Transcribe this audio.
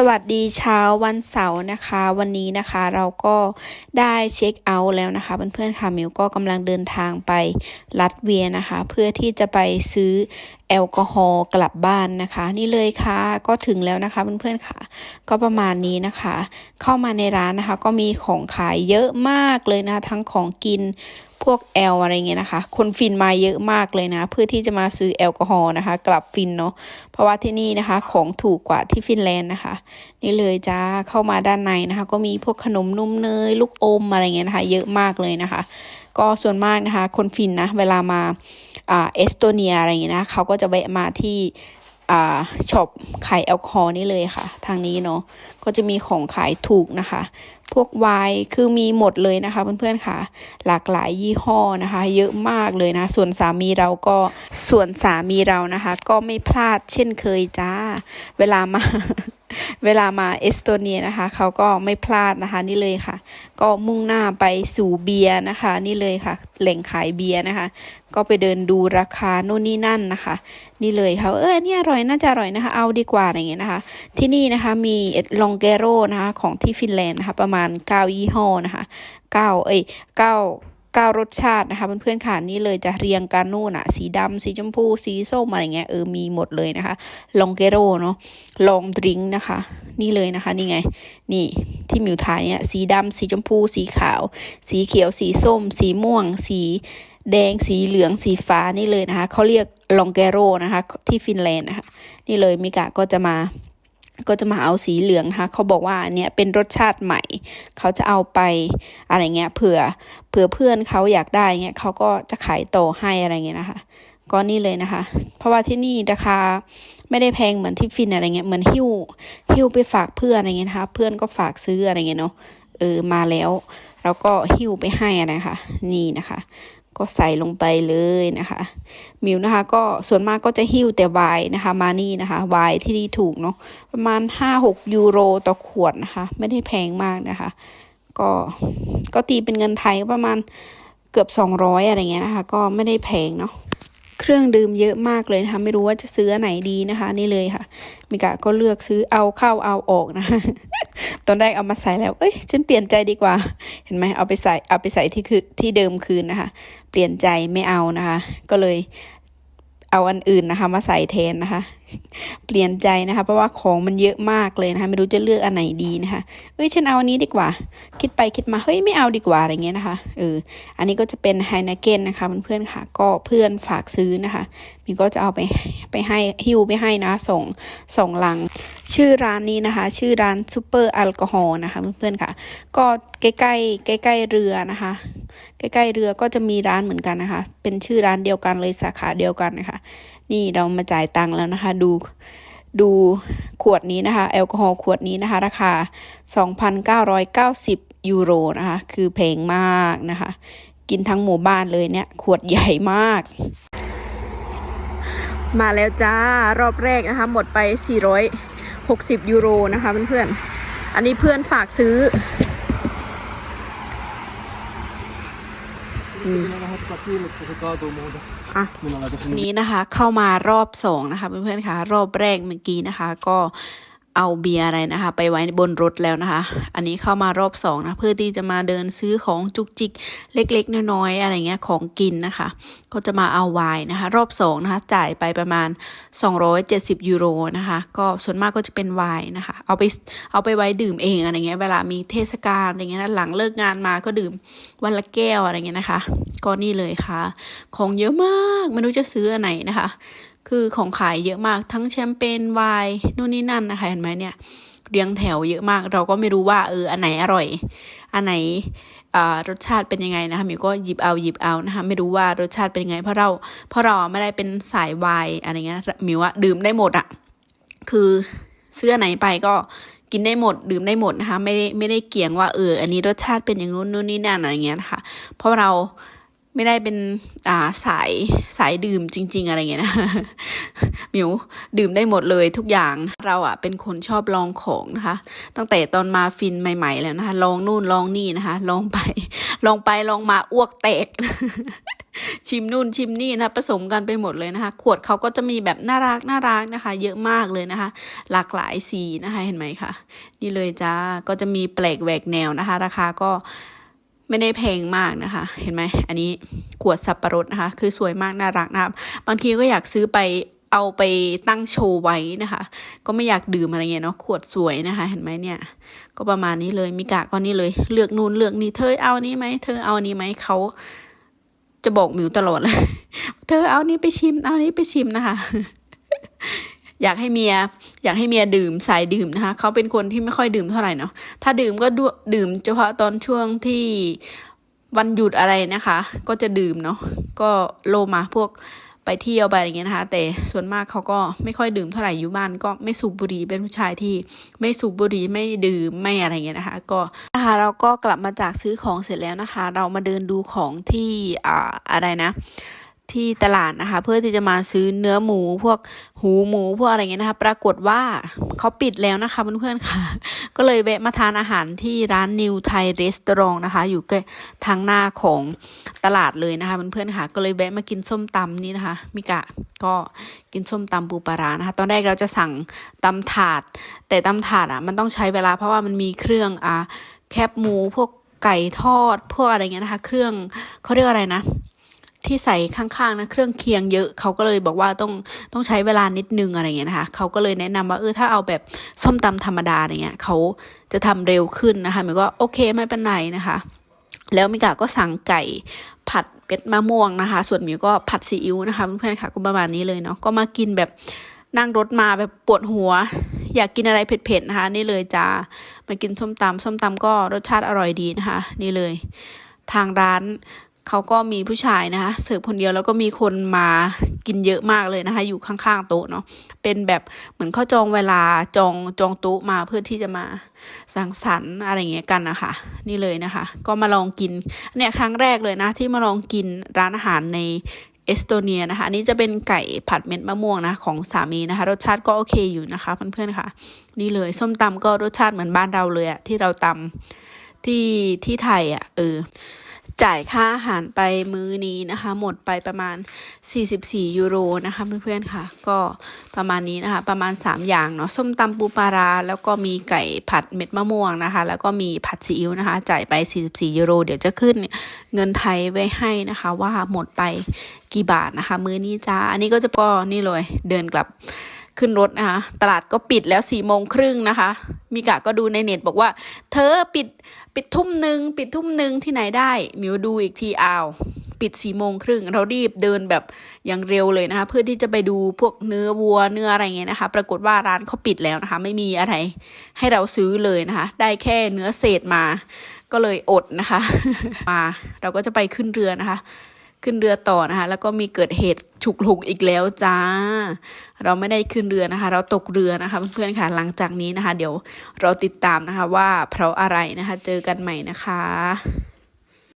สวัสดีเช้าวันเสาร์นะคะ วันนี้นะคะเราก็ได้เช็คเอาท์แล้วนะคะ เพื่อนๆค่ะมิวก็กำลังเดินทางไปลัดเวียนะคะ เพื่อที่จะไปซื้อแอลกอฮอล์กลับบ้านนะคะ นี่เลยค่ะ ก็ถึงแล้วนะคะเพื่อนๆค่ะ ก็ประมาณนี้นะคะ เข้ามาในร้านนะคะ ก็มีของขายเยอะมากเลยนะ ทั้งของกินพวกแอลอะไรเงี้ยนะคะ คนฟินมาเยอะมากเลยนะ เพื่อที่จะมาซื้อแอลกอฮอล์นะคะ กลับฟินเนาะเพราะว่าที่นี่นะคะ ของถูกกว่าที่ฟินแลนด์นะคะ นี่เลยจ้าเข้ามาด้านในนะคะ ก็มีพวกขนมนุ่มเนยลูกอมอะไรเงี้ยนะคะ เยอะมากเลยนะคะ ก็ส่วนมากนะคะ คนฟินนะเวลามาอ่าเอสโตเนียอะไรเงี้ยนะเขาก็จะแวะมาที่อ่าช็อปขายแอลกอฮอล์นี่เลยค่ะ ทางนี้เนาะก็จะมีของขายถูกนะคะ พวกไวน์คือมีหมดเลยนะคะเพื่อนๆค่ะ หลากหลายยี่ห้อนะคะ เยอะมากเลยนะ ส่วนสามีเราก็ส่วนสามีเรานะคะ ก็ไม่พลาดเช่นเคยจ้า เวลามา เวลามาเอสโตเนียนะคะเขาก็ไม่พลาดนะคะนี่เลยค่ะ ก็มุ่งหน้าไปสู่เบียร์นะคะ นี่เลยค่ะ แหล่งขายเบียร์นะคะ ก็ไปเดินดูราคาโน่นนี่นั่นนะคะ นี่เลยค่ะเออเนี่ยอร่อยน่าจะอร่อยนะคะ เอาดีกว่าอะไรอย่างเงี้ยนะคะ ที่นี่นะคะมีลองเกโรนะคะของที่ฟินแลนด์นะคะประมาณ9ยี่ห้อนะคะ9เอ้ย9 9รสชาตินะคะเพื่อนๆค่ะนี่เลยจะเรียงกันนู่นอะสีดำสีชมพู สีส้มอะไรเงี้ยเออมีหมดเลยนะคะลองเกโรเนาะลองดริงนะคะ นี่เลยนะคะนี่ไง นี่ที่มิวทายเนี่ยสีดำสีชมพู สีขาว สีเขียว สีส้ม สีม่วง สีแดงสีเหลืองสีฟ้านี่เลยนะคะเขาเรียกลองเกโรนะคะที่ฟินแลนด์นะคะนี่เลยมิกะก็จะมา ก็จะมาเอาสีเหลืองนะคะเขาบอกว่าอันเนี้ยเป็นรสชาติใหม่ เขาจะเอาไปอะไรเงี้ยเผื่อเผื่อเพื่อนเขาอยากได้เงี้ยเขาก็จะขายโตอให้อะไรเงี้ยนะคะก็นี่เลยนะคะ เพราะว่าที่นี่ราคาไม่ได้แพงเหมือนที่ฟินอะไรเงี้ยเหมือนหิ้วหิ้วไปฝากเพื่อนอะไรเงี้ยนะคะ เพื่อนก็ฝากซื้ออะไรเงี้ยเนาะเออมาแล้ว แล้วก็หิ้วไปให้นะคะ นี่นะคะ ก็ใส่ลงไปเลยนะคะมิวนะคะ ก็ส่วนมากก็จะหิ้วแต่วายนะคะ มานี่นะคะวายที่นี่ถูกเนาะประมาณห้าหกยูโรต่อขวดนะคะ ไม่ได้แพงมากนะคะ ก็ก็ตีเป็นเงินไทยประมาณเกือบสองร้อยอะไรเงี้ยนะคะ ก็ไม่ได้แพงเนาะ เครื่องดื่มเยอะมากเลยนะคะไม่รู้ว่าจะซื้อไหนดีนะคะ นี่เลยค่ะ มิกะก็เลือกซื้อเอาเข้าเอาออกนะคะตอนแรกเอามาใส่แล้ว เอ้ย ฉันเปลี่ยนใจดีกว่า เห็นไหมเอาไปใส่เอาไปใส่ที่คือที่เดิมคืนนะคะ เปลี่ยนใจไม่เอานะคะ ก็เลยเอาอันอื่นนะคะ มาใส่แทนนะคะ เปลี่ยนใจนะคะ เพราะว่าของมันเยอะมากเลยนะคะ ไม่รู้จะเลือกอันไหนดีนะคะเอ้ยฉันเอาอันนี้ดีกว่า คิดไปคิดมาเฮ้ยไม่เอาดีกว่าอะไรเงี้ยนะคะเอออันนี้ก็จะเป็นไฮนาเกนนะคะเพื่อนๆค่ะ ก็เพื่อนฝากซื้อนะคะมีก็จะเอาไปไปให้ฮิวไปให้นะส่งส่งลัง ชื่อร้านนี้นะคะ ชื่อร้านซูเปอร์แอลกอฮอล์นะคะเพื่อนๆค่ะ ก็ใกล้ๆใกล้ๆเรือนะคะ ใกล้ๆเรือก็จะมีร้านเหมือนกันนะคะ เป็นชื่อร้านเดียวกันเลยสาขาเดียวกันนะคะ นี่เรามาจ่ายตังค์แล้วนะคะ ดูดูขวดนี้นะคะ แอลกอฮอล์ขวดนี้นะคะ ราคา 2,990 ยูโรนะคะ คือแพงมากนะคะ กินทั้งหมู่บ้านเลยเนี่ย ขวดใหญ่มาก มาแล้วจ้ารอบแรกนะคะ หมดไป 460 ยูโรนะคะเพื่อนๆอันนี้เพื่อนฝากซื้อ อะนี้นะคะ เข้ามารอบสองนะคะเพื่อนๆค่ะรอบแรกเมื่อกี้นะคะ ก็ เอาเบียร์อะไรนะคะ ไปไว้บนรถแล้วนะคะ อันนี้เข้ามารอบสองนะเพื่อที่จะมาเดินซื้อของจุกจิกเล็กๆน้อยๆอะไรเงี้ยของกินนะคะ ก็จะมาเอาไวน์นะคะ รอบสองนะคะ จ่ายไปประมาณ 270 ยูโรนะคะ ก็ส่วนมากก็จะเป็นไวน์นะคะ เอาไปเอาไปไว้ดื่มเองอะไรเงี้ยเวลามีเทศกาลอะไรเงี้ยนะหลังเลิกงานมาก็ดื่มวันละแก้วอะไรเงี้ยนะคะ ก็นี่เลยค่ะ ของเยอะมากไม่รู้จะซื้ออันไหนนะคะ คือของขายเยอะมากทั้งแชมเปญไวน์นู่นนี่นั่นนะคะเห็นไหมเนี่ยเรียงแถวเยอะมาก เราก็ไม่รู้ว่าเอออันไหนอร่อย อันไหนรสชาติเป็นยังไงนะคะมิวก็หยิบเอาหยิบเอานะคะไม่รู้ว่ารสชาติเป็นยังไง เพราะเราเพราะเราไม่ได้เป็นสายไวน์อะไรเงี้ยมิวอะดื่มได้หมดอะคือเสื้อไหนไปก็กินได้หมดดื่มได้หมดนะคะไม่ได้ไม่ได้เกี่ยงว่าเอออันนี้รสชาติเป็นอย่างนู้นนู่นนี่นั่นอะไรเงี้ยนะคะเพราะเรา ไม่ได้เป็นอ่าสายสายดื่มจริง ๆ อะไรเงี้ยนะมิวดื่มได้หมดเลยทุกอย่างเราอะเป็นคนชอบลองของนะคะ ตั้งแต่ตอนมาฟินใหม่ ๆ แล้วนะคะ ลองนู่นลองนี่นะคะ ลองไป ลองไปลองมาอ้วกแตกชิมนู่นชิมนี่นะผสมกันไปหมดเลยนะคะ ขวดเขาก็จะมีแบบน่ารักน่ารักนะคะ เยอะมากเลยนะคะ หลากหลายสีนะคะเห็นไหมคะนี่เลยจ้าก็จะมีแปลกแหวกแนวนะคะ ราคาก็ ไม่ได้แพงมากนะคะ เห็นไหม อันนี้ขวดสับปะรดนะคะ คือสวยมากน่ารักนะครับ บางทีก็อยากซื้อไปเอาไปตั้งโชว์ไว้นะคะ ก็ไม่อยากดื่มอะไรเงี้ยเนาะขวดสวยนะคะ เห็นไหมเนี่ย ก็ประมาณนี้เลยมิกะก็นี่เลย เลือกนู่นเลือกนี่เธอเอานี้ไหมเธอเอานี้ไหมเขาจะบอกมิวตลอดเลย เธอเอานี้ไปชิม เอานี้ไปชิมนะคะ อยากให้เมียอยากให้เมียดื่มสายดื่มนะคะเขาเป็นคนที่ไม่ค่อยดื่มเท่าไหร่เนาะถ้าดื่มก็ดดื่มเฉพาะตอนช่วงที่วันหยุดอะไรนะคะ ก็จะดื่มเนาะก็โลมาพวกไปเที่ยวไปอะไรเงี้ยนะคะ แต่ส่วนมากเขาก็ไม่ค่อยดื่มเท่าไหร่อยู่บ้านก็ไม่สูบบุหรี่เป็นผู้ชายที่ไม่สูบบุหรี่ไม่ดื่มไม่อะไรเงี้ยนะคะ ก็นะคะเราก็กลับมาจากซื้อของเสร็จแล้วนะคะ เรามาเดินดูของที่อ่าอะไรนะ ที่ตลาดนะคะ เพื่อที่จะมาซื้อเนื้อหมูพวกหูหมูพวกอะไรเงี้ยนะคะ ปรากฏว่าเขาปิดแล้วนะคะเพื่อนๆค่ะ ก็เลยแวะมาทานอาหารที่ร้านนิวไทยรีสตอรองนะคะ อยู่ใกล้ทางหน้าของตลาดเลยนะคะเพื่อนๆค่ะ ก็เลยแวะมากินส้มตำนี่นะคะมิกะก็กินส้มตำปูปลาร้านะคะ ตอนแรกเราจะสั่งตำถาด แต่ตำถาดอะมันต้องใช้เวลาเพราะว่ามันมีเครื่องอ่าแคบหมูพวกไก่ทอดพวกอะไรเงี้ยนะคะ เครื่องเขาเรียกอะไรนะ ที่ใส่ข้างๆนะเครื่องเคียงเยอะเขาก็เลยบอกว่าต้องต้องใช้เวลานิดนึงอะไรเงี้ยนะคะเขาก็เลยแนะนำว่าเออถ้าเอาแบบส้มตำธรรมดาอะไรเงี้ยเขาจะทำเร็วขึ้นนะคะมายก็โอเคไม่เป็นไรนะคะ แล้วมิกาก็สั่งไก่ผัดเป็ดมะม่วงนะคะ ส่วนมิวก็ผัดซีอิ๊วนะคะเพื่อนๆค่ะก็ประมาณนี้เลยเนาะก็มากินแบบนั่งรถมาแบบปวดหัว อยากกินอะไรเผ็ดๆนะคะ นี่เลยจ้ามากินส้มตำส้มตำก็รสชาติอร่อยดีนะคะ นี่เลย ทางร้าน เขาก็มีผู้ชายนะคะเสิร์ฟคนเดียวแล้วก็มีคนมากินเยอะมากเลยนะคะ อยู่ข้างๆโต๊ะเนาะเป็นแบบเหมือนเขาจองเวลาจองจองโต๊ะมาเพื่อที่จะมาสังสรรค์อะไรเงี้ยกันนะคะนี่เลยนะคะ ก็มาลองกินเนี่ยครั้งแรกเลยนะ ที่มาลองกินร้านอาหารในเอสโตเนียนะคะ อันนี้จะเป็นไก่ผัดเม็ดมะม่วงนะของสามีนะคะ รสชาติก็โอเคอยู่นะคะเพื่อนๆค่ะ นี่เลยส้มตำก็รสชาติเหมือนบ้านเราเลยอะที่เราตำที่ที่ไทยอะเออ จ่ายค่าอาหารไปมื้อนี้นะคะ หมดไปประมาณ 44 ยูโรนะคะเพื่อนๆค่ะ ก็ประมาณนี้นะคะ ประมาณ 3 อย่างเนาะส้มตำปูปลาราแล้วก็มีไก่ผัดเม็ดมะม่วงนะคะ แล้วก็มีผัดซีอิ๊วนะคะ จ่ายไป 44 ยูโร เดี๋ยวจะขึ้นเงินไทยไว้ให้นะคะ ว่าหมดไปกี่บาทนะคะ มื้อนี้จ้าอันนี้ก็จะก็นี่เลยเดินกลับ ขึ้นรถนะคะ ตลาดก็ปิดแล้วสี่โมงครึ่งนะคะ มิกะก็ดูในเน็ตบอกว่า เธอปิดปิดทุ่มหนึ่งปิดทุ่มหนึ่งที่ไหนได้มิวดูอีกทีอ้าวปิดสี่โมงครึ่งเรารีบเดินแบบอย่างเร็วเลยนะคะ เพื่อที่จะไปดูพวกเนื้อวัวเนื้ออะไรเงี้ยนะคะ ปรากฏว่าร้านเขาปิดแล้วนะคะ ไม่มีอะไรให้เราซื้อเลยนะคะ ได้แค่เนื้อเศษมา ก็เลยอดนะคะ มาเราก็จะไปขึ้นเรือนะคะ ขึ้นเรือต่อนะคะ แล้วก็มีเกิดเหตุฉุกหลุกอีกแล้วจ้า เราไม่ได้ขึ้นเรือนะคะ เราตกเรือนะคะเพื่อนๆค่ะหลังจากนี้นะคะ เดี๋ยวเราติดตามนะคะว่าเพราะอะไรนะคะ เจอกันใหม่นะคะ